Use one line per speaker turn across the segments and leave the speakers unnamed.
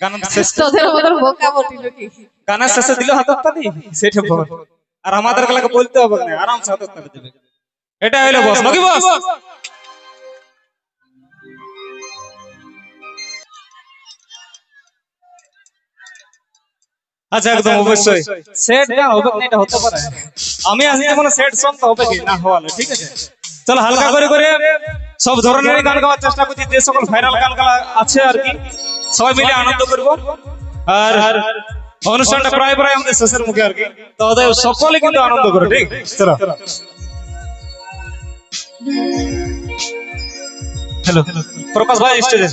গানের শেষ
তোদের মতন বোকা বটি নাকি
গানের শেষে দিল হাতের তালি সেটা বল। আর আমাদের গলাকে বলতে হবে না আরামসে হাতের তালি দেবে এটা হইল বস। নাকি বস? আচ্ছা একদম অবশ্যই। সেট যা হবে না এটা হতে পারে। আমি আসছি মানে সেট সং তো হবে কি? না হওয়ালে ঠিক আছে। চলো হালকা করে করে সব ধরনের গান গাওয়ার চেষ্টা করছি যে সকল ভাইরাল গান গালা আছে আর কি। সবাই মিলে আনন্দ করব। আর অনুষ্ঠানটা প্রায় প্রায় আমাদের শেষের মুখে আর কি। তো ওদের সকলে কিন্তু আনন্দ করে ঠিক? হ্যালো প্রকাশ ভাই স্টেজ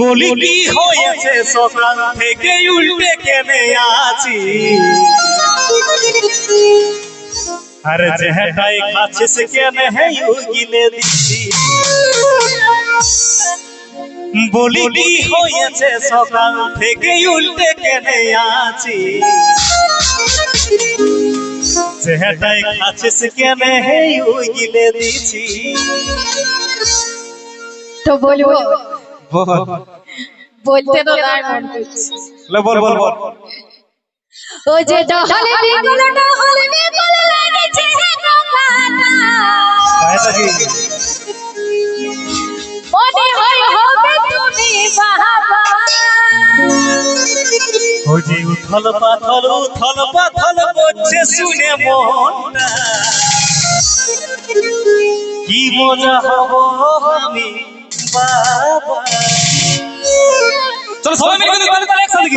বলি কি হয়েছে সকাল থেকে উল্টে কেনে আছি? আরে যেটাই খাচ্ছিস কেনে হে গিলে দিছি বলি কি হয়েছে সকাল থেকে উল্টে কেনে আছি। যেটাই খাচ্ছিস কেনে হে গিলে দিছি
তো বলব।
বল
বলতে তো তার মন করছে
বল বল বল।
ও যে ডহলে বিগুল ডহলে বিগুল
এটা কি
মনে হয় হবে তুমি বাবা।
ও যে উথল পাথল উথল পাথল করছে শুনে মনটা। কি মজা হব আমি বাবা। চলো সবাই মিলে কিন্তু তালে তালে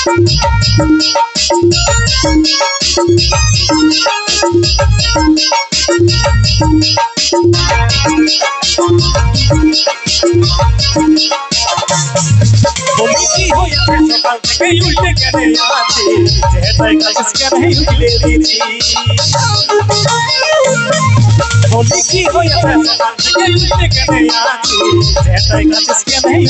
একসাথে কিন্তু বলি কি হয়েছে সকাল থেকে উল্টে কেনে আছে যেটাই কাছে কেনে উঠলে দিছি বলি কি হয়েছে উল্টে কেনে আছে কেনে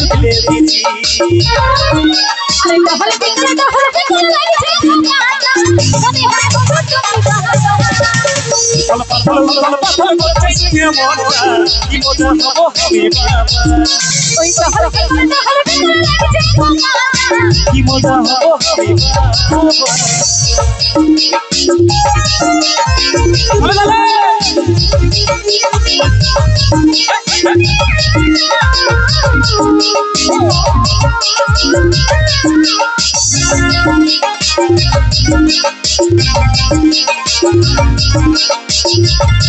বাবা
উথল কি মজা হব আমি বাবা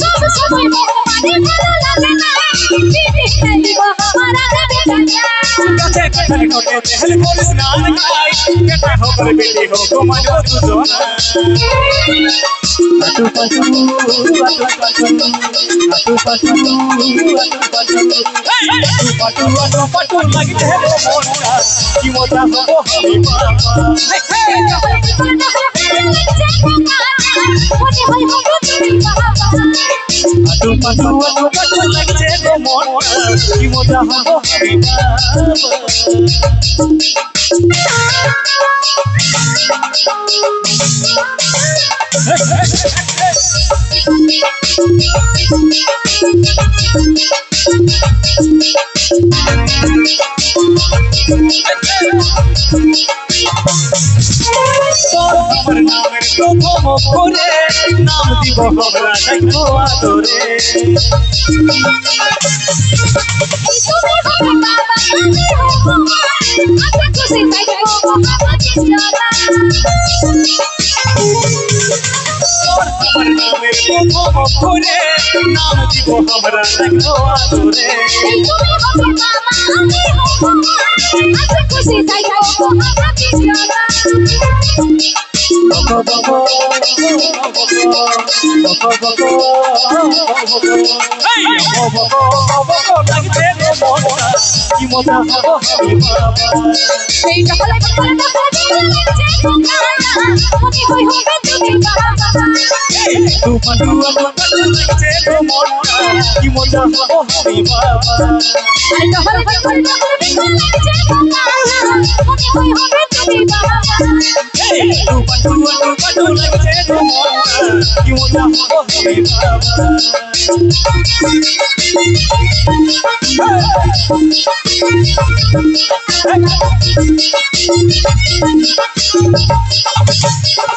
সব সময় মানে ভালো লাগে না हर
कोटे ते हर कोल स्नान
कराई कटे हो पर बेटे हो को मनो तुझो अटू पसू अटू पसू अटू पसू अटू पसू पटू अटू पटू लगते हैं वो मोटा
कि मोटा हो हमें मामा हे हे अटू पसू अटू पसू लगते কি মজা হব বাবা তোর আমার নামের প্রথম করে নাম দিব আমরা দেখো আদরে আমার নামের প্রথম অক্ষরে নাম দিব আমরা দেখো আদরে
এই খুশি যাই গো হাতে জানা
বকো বকো বকো বকো বকো বকো লাগছে রে মনটা কি মজা হব বাবা
সেই টকলে টকলে টকলে লাগছে তোমারা মনে হই হবে তুমি বাবা
তু পাটু আমার পাটু লাগছে রে মনটা কি মজা হব আমি বাবা
আরে টকলে টকলে টকলে লাগছে তোমারা মনে হই হবে তুমি বাবা
তু পাটু আমার পাটু লাগছে রে মনটা কি মজা হব আমি বাবা